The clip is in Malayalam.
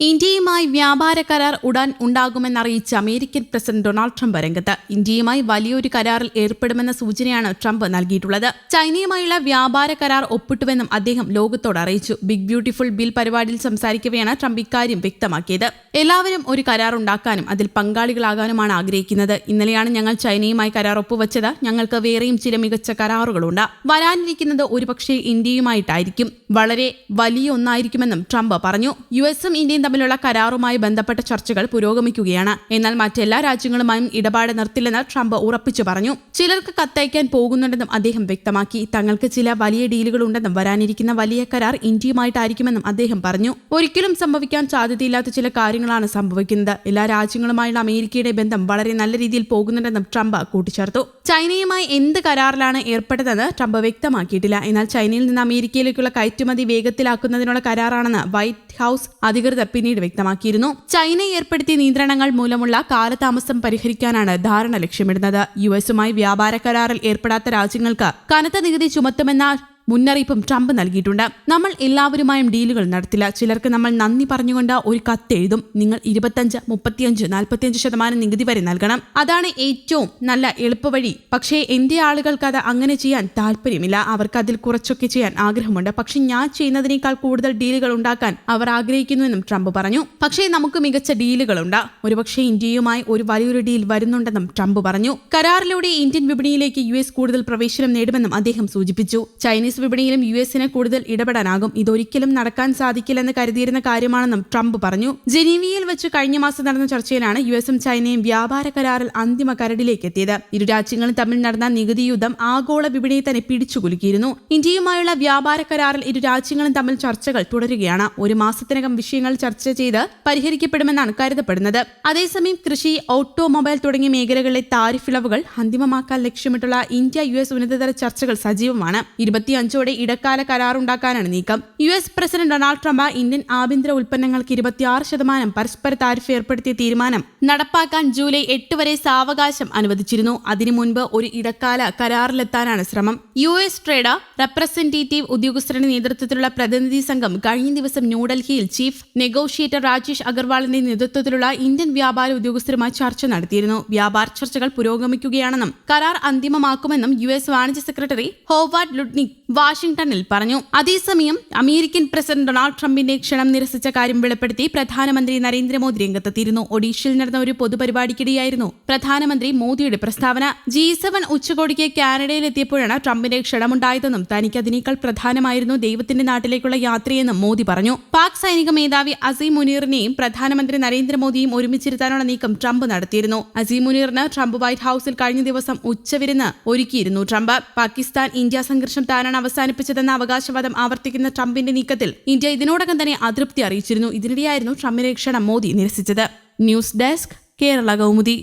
ഇന്ത്യയുമായി വ്യാപാര കരാർ ഉടൻ ഉണ്ടാകുമെന്നറിയിച്ച അമേരിക്കൻ പ്രസിഡന്റ് ഡൊണാൾഡ് ട്രംപ് രംഗത്ത് ഇന്ത്യയുമായി വലിയൊരു കരാറിൽ ഏർപ്പെടുമെന്ന സൂചനയാണ് ട്രംപ് നൽകിയിട്ടുള്ളത്. ചൈനയുമായുള്ള വ്യാപാര കരാർ ഒപ്പിട്ടുവെന്നും അദ്ദേഹം ലോകത്തോട് അറിയിച്ചു. ബിഗ് ബ്യൂട്ടിഫുൾ ബിൽ പരിപാടിയിൽ സംസാരിക്കവെയാണ് ട്രംപ് ഇക്കാര്യം വ്യക്തമാക്കിയത്. എല്ലാവരും ഒരു കരാർ ഉണ്ടാക്കാനും അതിൽ പങ്കാളികളാകാനുമാണ് ആഗ്രഹിക്കുന്നത്. ഇന്നലെയാണ് ഞങ്ങൾ ചൈനയുമായി കരാർ ഒപ്പുവച്ചത്. ഞങ്ങൾക്ക് വേറെയും ചില മികച്ച കരാറുകളുണ്ട്. വരാനിരിക്കുന്നത് ഒരുപക്ഷെ ഇന്ത്യയുമായിട്ടായിരിക്കും. വളരെ വലിയ ഒന്നായിരിക്കുമെന്നും ട്രംപ് പറഞ്ഞു. യു എസും ഇന്ത്യയും തമ്മിലുള്ള കരാറുമായി ബന്ധപ്പെട്ട ചർച്ചകൾ പുരോഗമിക്കുകയാണ്. എന്നാൽ മറ്റെല്ലാ രാജ്യങ്ങളുമായും ഇടപാട് നിർത്തില്ലെന്ന് ട്രംപ് ഉറപ്പിച്ചു പറഞ്ഞു. ചിലർക്ക് കത്തയക്കാൻ പോകുന്നുണ്ടെന്നും അദ്ദേഹം വ്യക്തമാക്കി. തങ്ങൾക്ക് ചില വലിയ ഡീലുകൾ ഉണ്ടെന്നും വരാനിരിക്കുന്ന വലിയ കരാർ ഇന്ത്യയുമായിട്ടായിരിക്കുമെന്നും അദ്ദേഹം പറഞ്ഞു. ഒരിക്കലും സംഭവിക്കാൻ സാധ്യതയില്ലാത്ത ചില കാര്യങ്ങളാണ് സംഭവിക്കുന്നത്. എല്ലാ രാജ്യങ്ങളുമായുള്ള അമേരിക്കയുടെ ബന്ധം വളരെ നല്ല രീതിയിൽ പോകുന്നുണ്ടെന്നും ട്രംപ് കൂട്ടിച്ചേർത്തു. ചൈനയുമായി എന്ത് കരാറിലാണ് ഏർപ്പെട്ടതെന്ന് ട്രംപ് വ്യക്തമാക്കിയിട്ടില്ല. എന്നാൽ ചൈനയിൽ നിന്ന് അമേരിക്കയിലേക്കുള്ള കയറ്റുമതി വേഗത്തിലാക്കുന്നതിനുള്ള കരാറാണെന്ന് വൈറ്റ് ഹൌസ് അധികൃതർ പിന്നീട് വ്യക്തമാക്കിയിരുന്നു. ചൈന ഏർപ്പെടുത്തിയ നിയന്ത്രണങ്ങൾ മൂലമുള്ള കാലതാമസം പരിഹരിക്കാനാണ് ധാരണ ലക്ഷ്യമിടുന്നത്. യു എസുമായി വ്യാപാര കരാറിൽ ഏർപ്പെടാത്ത രാജ്യങ്ങൾക്ക് കനത്ത നികുതി ചുമത്തുമെന്ന മുന്നറിയിപ്പും ട്രംപ് നൽകിയിട്ടുണ്ട്. നമ്മൾ എല്ലാവരുമായും ഡീലുകൾ നടത്തില്ല. ചിലർക്ക് നമ്മൾ നന്ദി പറഞ്ഞുകൊണ്ട് ഒരു കത്ത് എഴുതും. നിങ്ങൾ ഇരുപത്തഞ്ച് മുപ്പത്തിയഞ്ച് നാൽപ്പത്തിയഞ്ച് ശതമാനം നികുതി വരെ നൽകണം. അതാണ് ഏറ്റവും നല്ല എളുപ്പവഴി പക്ഷേ എന്റെ ആളുകൾക്ക് അത് അങ്ങനെ ചെയ്യാൻ താല്പര്യമില്ല. അവർക്ക് അതിൽ കുറച്ചൊക്കെ ചെയ്യാൻ ആഗ്രഹമുണ്ട്. പക്ഷെ ഞാൻ ചെയ്യുന്നതിനേക്കാൾ കൂടുതൽ ഡീലുകൾ ഉണ്ടാക്കാൻ അവർ ആഗ്രഹിക്കുന്നുവെന്നും ട്രംപ് പറഞ്ഞു. പക്ഷേ നമുക്ക് മികച്ച ഡീലുകളുണ്ട്. ഒരുപക്ഷെ ഇന്ത്യയുമായി ഒരു വലിയൊരു ഡീൽ വരുന്നുണ്ടെന്നും ട്രംപ് പറഞ്ഞു. കരാറിലൂടെ ഇന്ത്യൻ വിപണിയിലേക്ക് യു കൂടുതൽ പ്രവേശനം നേടുമെന്നും അദ്ദേഹം സൂചിപ്പിച്ചു. ചൈനീസ് വിപണിയിലും യു എസിന് കൂടുതൽ ഇടപെടാനാകും. ഇതൊരിക്കലും നടക്കാൻ സാധിക്കില്ലെന്ന് കരുതിയിരുന്ന കാര്യമാണെന്നും ട്രംപ് പറഞ്ഞു. ജനീവയിൽ വെച്ച് കഴിഞ്ഞ മാസം നടന്ന ചർച്ചയിലാണ് യു എസും ചൈനയും വ്യാപാര കരാറിൽ അന്തിമ കരടിലേക്ക് എത്തിയത്. ഇരു രാജ്യങ്ങളും തമ്മിൽ നടന്ന നികുതി യുദ്ധം ആഗോള വിപണിയെ തന്നെ പിടിച്ചുകുലുക്കിയിരുന്നു. ഇന്ത്യയുമായുള്ള വ്യാപാര കരാറിൽ ഇരു രാജ്യങ്ങളും തമ്മിൽ ചർച്ചകൾ തുടരുകയാണ്. ഒരു മാസത്തിനകം വിഷയങ്ങൾ ചർച്ച ചെയ്ത് പരിഹരിക്കപ്പെടുമെന്നാണ് കരുതപ്പെടുന്നത്. അതേസമയം കൃഷി ഓട്ടോമൊബൈൽ തുടങ്ങിയ മേഖലകളിലെ താരിഫ് ഇളവുകൾ അന്തിമമാക്കാൻ ലക്ഷ്യമിട്ടുള്ള ഇന്ത്യ യു എസ് ഉന്നതതല ചർച്ചകൾ സജീവമാണ്. ഇരുപത്തിയഞ്ചോടെ ഇടക്കാല കരാറുണ്ടാക്കാനാണ് നീക്കം. U S president Donald Trump Indian ആഭ്യന്തര ഉൽപ്പന്നങ്ങൾക്ക് ഇരുപത്തിയാറ് ശതമാനം പരസ്പര താരിഫ് ഏർപ്പെടുത്തിയ തീരുമാനം നടപ്പാക്കാൻ ജൂലൈ എട്ട് വരെ സാവകാശം അനുവദിച്ചിരുന്നു. അതിനു മുൻപ് ഒരു ഇടക്കാല കരാറിലെത്താനാണ് ശ്രമം. യു എസ് ട്രേഡ് റെപ്രസെന്റേറ്റീവ് ഉദ്യോഗസ്ഥരുടെ നേതൃത്വത്തിലുള്ള പ്രതിനിധി സംഘം കഴിഞ്ഞ ദിവസം ന്യൂഡൽഹിയിൽ ചീഫ് നെഗോഷിയേറ്റർ രാജേഷ് അഗർവാളിന്റെ നേതൃത്വത്തിലുള്ള ഇന്ത്യൻ വ്യാപാര ഉദ്യോഗസ്ഥരുമായി ചർച്ച നടത്തിയിരുന്നു. വ്യാപാര ചർച്ചകൾ പുരോഗമിക്കുകയാണെന്നും കരാർ അന്തിമമാക്കുമെന്നും യു എസ് വാണിജ്യ സെക്രട്ടറി ഹോവാർഡ് ലുഡ്നിക് വാഷിംഗ്ടണിൽ പറഞ്ഞു. അതേസമയം അമേരിക്കൻ പ്രസിഡന്റ് ഡൊണാൾഡ് ട്രംപിന്റെ ക്ഷണം നിരസിച്ച കാര്യം വെളിപ്പെടുത്തി പ്രധാനമന്ത്രി നരേന്ദ്രമോദി രംഗത്തെത്തിയിരുന്നു. ഒഡീഷയിൽ നടന്ന ഒരു പൊതുപരിപാടിക്കിടെയായിരുന്നു പ്രധാനമന്ത്രി മോദിയുടെ പ്രസ്താവന. ജി സെവൻ ഉച്ചകോടിക്ക് കാനഡയിലെത്തിയപ്പോഴാണ് ട്രംപിന്റെ ക്ഷണമുണ്ടായതെന്നും തനിക്ക് അതിനേക്കാൾ പ്രധാനമായിരുന്നു ദൈവത്തിന്റെ നാട്ടിലേക്കുള്ള യാത്രയെന്നും മോദി പറഞ്ഞു. പാക് സൈനിക മേധാവി അസീം മുനീറിനെയും പ്രധാനമന്ത്രി നരേന്ദ്രമോദിയും ഒരുമിച്ചിരുത്താനുള്ള നീക്കം ട്രംപ് നടത്തിയിരുന്നു. അസീം മുനീറിന് ട്രംപ് വൈറ്റ് ഹൌസിൽ കഴിഞ്ഞ ദിവസം ഉച്ചവിരുന്ന് ഒരുക്കിയിരുന്നു ട്രംപ്. പാകിസ്ഥാൻ ഇന്ത്യ സംഘർഷം താനാണ് അവസാനിപ്പിച്ചതെന്ന അവകാശവാദം ആവർത്തിക്കുന്ന ട്രംപിന്റെ നീക്കത്തിൽ ഇന്ത്യ ഇതിനോടകം തന്നെ അതൃപ്തി അറിയിച്ചിരുന്നു. ഇതിനിടെയായിരുന്നു ട്രംപിന്റെ ക്ഷണം Modi നിരസിച്ചത്. News desk Kerala Kaumudi.